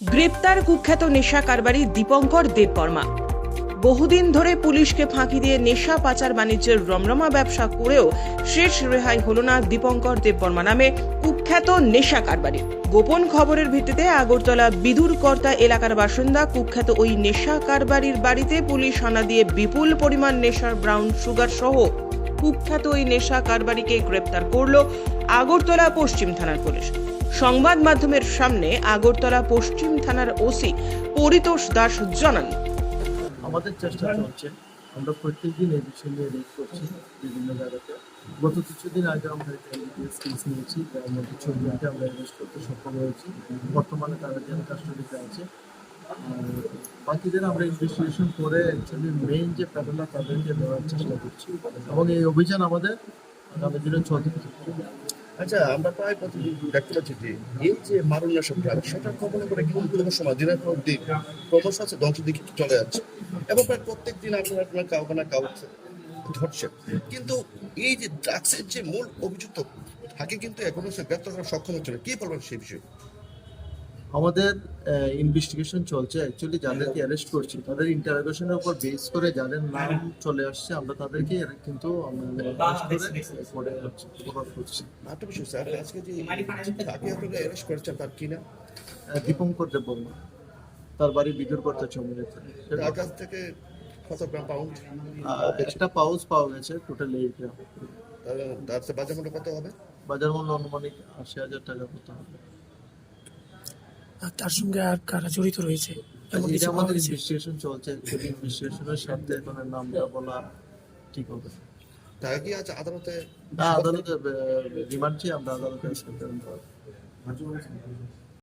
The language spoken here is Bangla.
গ্রেপ্তার কুখ্যাত নেশা কারবারি দীপঙ্কর দেববর্মা। বহুদিন ধরে পুলিশকে ফাঁকি দিয়ে নেশা পাচার বাণিজ্যের রমরমা ব্যবসা করেও শেষ রেহাই হলো না দীপঙ্কর দেববর্মা নামে কুখ্যাত নেশা কারবারি। গোপন খবরের ভিত্তিতে আগরতলা বিদুরকর্তা এলাকার বাসিন্দা কুখ্যাত ওই নেশা কারবারির বাড়িতে পুলিশ হানা দিয়ে বিপুল পরিমাণ নেশার ব্রাউন সুগার সহ কুখ্যাত ওই নেশা কারবারিকে গ্রেপ্তার করল আগরতলা পশ্চিম থানার পুলিশ। সংবাদ মাধ্যমের সামনে আগরতলা পশ্চিম থানার ওসি পরিতোষ দাস জানান। আমাদের চেষ্টা চলছে। আমরা প্রত্যেকদিন এই বিষয় নিয়ে রেড করছি বিভিন্ন জায়গাতে। গত কিছুদিন আগে আমরা একটা এমবিবিএস কেস নিয়েছি। মধ্যে ছবিকে আমরা অ্যারেস্ট করতে সক্ষম হয়েছি। বর্তমানে তারা জেল কাস্টডিতে আছে। বাকিদের আমরা ইনভেস্টিগেশন করে অ্যাকচুয়ালি মেইন যে প্যাডেলার তাদেরকে দেওয়ার চেষ্টা করছি। এবং এই অভিযান আমাদের আগামী দিনে চলতে থাকবে আচ্ছা আমরা প্রায় প্রতিদিন দেখতে পাচ্ছি যে এই যে মারণীয় সরকার সেটা কখনো করে কিন্তু কোনো সময়? দিনের পর দিন ক্রমশ আছে ধ্বংস দিকে চলে যাচ্ছে। এবং প্রায় প্রত্যেক দিন আপনার আপনার কাউকে না কাউকে ধরছে। কিন্তু এই যে ড্রাগসের যে মূল অভিযুক্ত, তাকে কিন্তু এখনও সে গ্রেপ্তার করা সক্ষম হচ্ছে না। কি বলবেন সেই বিষয়ে? আমাদের ইনভেস্টিগেশন চলছে। অ্যাকচুয়ালি যাদেরকে অ্যারেস্ট করছি তাদের ইন্টারোগেশনের উপর বেস করে যাদের নাম চলে আসছে আমরা তাদেরকে কিন্তু আমরা arrest করে কোর্টে প্রকাশ করছি। আরেকটা বিষয় স্যার আজকে যে তাকে আপনারা অ্যারেস্ট করেছেন তার দীপঙ্কর বাড়ি বিদুর করতে থেকে কত গ্রাম পাউন্ড একটা পাউচ পাওয়া গেছে টোটাল এইট গ্রাম। তার বাজার মূল্য কত হবে? বাজার মূল্য আনুমানিক আশি হাজার টাকা মতো হবে। তার সঙ্গে আর কারা জড়িত রয়েছে? এমন কিছু আমাদের ইনভেস্টিগেশন চলছে ইনভেস্টিগেশনের সাথে এখন নামটা বলা ঠিক হবে। কি আজ আদালতে না আদালতে রিমান্ড চেয়ে আমরা আদালতে